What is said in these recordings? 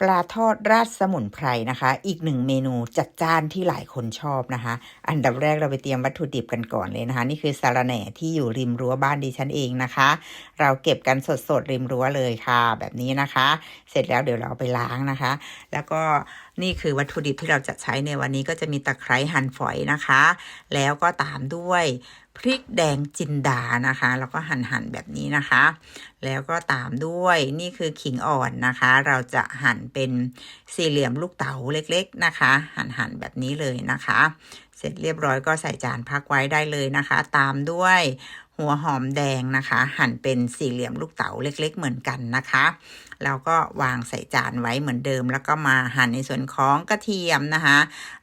ปลาทอดราดสมุนไพรนะคะ อีกหนึ่งเมนูจัดจ้านที่หลายคนชอบนะคะ อันดับแรกเราไปเตรียมวัตถุดิบกันก่อนเลยนะคะ นี่คือสาระแหน่ที่อยู่ริมรั้วบ้านดิฉันเองนะคะ เราเก็บกันสดๆริมรั้วเลยค่ะ แบบนี้นะคะ เสร็จแล้วเดี๋ยวเราเอาไปล้างนะคะ แล้วก็นี่คือวัตถุดิบที่เราจะใช้ในวันนี้ก็จะมีตะไคร้หั่นฝอยนะคะ แล้วก็ตามด้วย พริกแดงจินดานะคะ แล้วก็หั่นหั่นแบบนี้นะคะ แล้วก็ตามด้วยนี่คือขิงอ่อนนะคะ เราจะหั่นเป็นสี่เหลี่ยมลูกเต๋าเล็กๆนะคะ หั่นหั่นแบบนี้เลยนะคะ เสร็จเรียบร้อยก็ใส่จานพักไว้ได้เลยนะคะ ตามด้วยหัวหอมแดงนะคะ หั่นเป็นสี่เหลี่ยมลูกเต๋าเล็ก ๆ เหมือนกันนะคะแล้วก็วางใส่จานไว้เหมือนเดิม แล้วก็มาหั่นในส่วนของกระเทียมนะคะ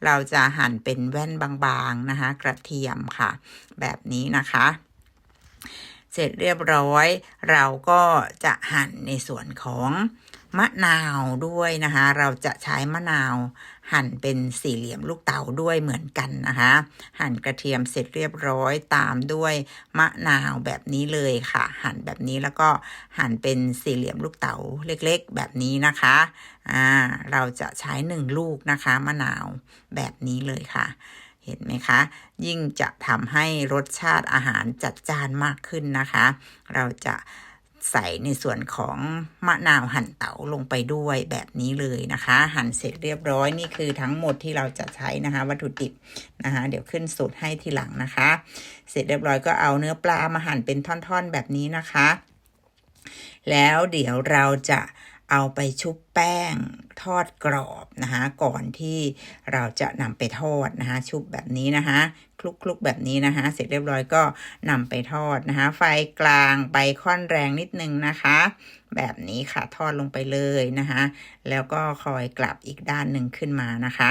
เราจะหั่นเป็นแว่นบางๆนะคะ กระเทียมค่ะ แบบนี้นะคะ เสร็จเรียบร้อย เราก็จะหั่นในส่วนของ มะนาวด้วยนะคะ เราจะใช้มะนาวหั่นเป็นสี่เหลี่ยมลูกเต๋าด้วยเหมือนกันนะคะ หั่นกระเทียมเสร็จเรียบร้อยตามด้วยมะนาวแบบนี้เลยค่ะ หั่นแบบนี้แล้วก็หั่นเป็นสี่เหลี่ยมลูกเต๋าเล็กๆ แบบนี้นะคะอ่าเราจะใช้หนึ่งลูกนะคะ มะนาวแบบนี้เลยค่ะเห็นไหมคะ ยิ่งจะทำให้รสชาติอาหารจัดจานมากขึ้นนะคะ เราจะ ใส่ในส่วนของมะนาวหั่นเต๋าลงไปด้วยแบบนี้เลยนะคะ หั่นเสร็จเรียบร้อยนี่คือทั้งหมดที่เราจะใช้นะคะ วัตถุดิบนะคะ เดี๋ยวขึ้นสูตรให้ทีหลังนะคะ เสร็จเรียบร้อยก็เอาเนื้อปลามาหั่นเป็นท่อนๆแบบนี้นะคะ แล้วเดี๋ยวเราจะเอาไปชุบ แป้งทอดกรอบนะคะก่อนที่เราจะนำไปทอดนะคะชุบแบบนี้นะคะคลุกๆแบบนี้นะคะเสร็จเรียบร้อยก็นำไปทอดนะคะไฟกลางไปค่อนแรงนิดนึงนะคะ แบบนี้ค่ะทอดลงไปเลยนะคะแล้วก็คอยกลับอีกด้านหนึ่งขึ้นมานะคะ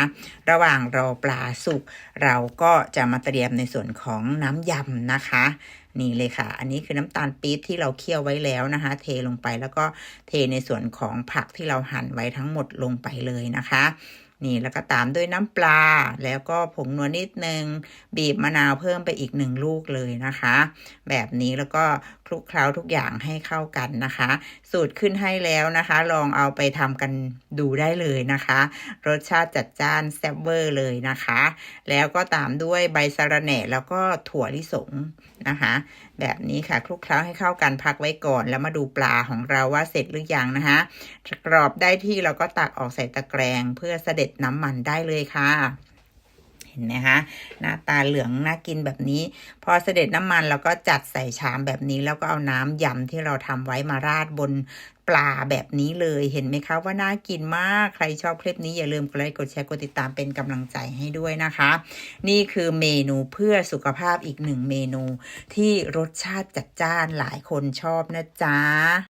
ระหว่างรอปลาสุกเราก็จะมาเตรียมในส่วนของน้ำยำนะคะนี่เลยค่ะ อันนี้คือน้ำตาลปี๊บที่เราเคี่ยวไว้แล้วนะคะ เทลงไปแล้วก็เทในส่วนของผักที่เราหั่นไว้ทั้งหมดลงไปเลยนะคะ นี่แล้วก็ตามด้วยน้ำปลา แล้วก็ผงนัวนิดนึง บีบมะนาวเพิ่มไปอีกหนึ่งลูกเลยนะคะ แบบนี้แล้วก็คลุกเคล้าทุกอย่างให้เข้ากันนะคะ สูตรขึ้นให้แล้วนะคะ ลองเอาไปทำกันดูได้เลยนะคะ รสชาติจัดจ้านแซ่บเวอร์เลยนะคะ แล้วก็ตามด้วยใบสะระแหน่แล้วก็ถั่วลิสงนะคะ แบบนี้ค่ะคลุกเคล้าให้เข้ากันพักไว้ก่อน แล้วมาดูปลาของเราว่าเสร็จหรือยังนะคะกรอบได้ที่เราก็ตักออกใส่ตะแกรงเพื่อเสด็จน้ำมันได้เลยค่ะเห็นไหมคะหน้าตาเหลืองน่ากินแบบนี้ พอเสด็จน้ำมันเราก็จัดใส่ชามแบบนี้ แล้วก็เอาน้ำยำที่เราทำไว้มาราดบนปลาแบบนี้เลยเห็นไหมคะว่าน่ากินมากใครชอบคลิปนี้อย่าลืมกดไลค์กดแชร์กดติดตามเป็นกำลังใจให้ด้วยนะคะ นี่คือเมนูเพื่อสุขภาพอีกหนึ่งเมนูที่รสชาติจัดจ้านหลายคนชอบนะจ๊ะ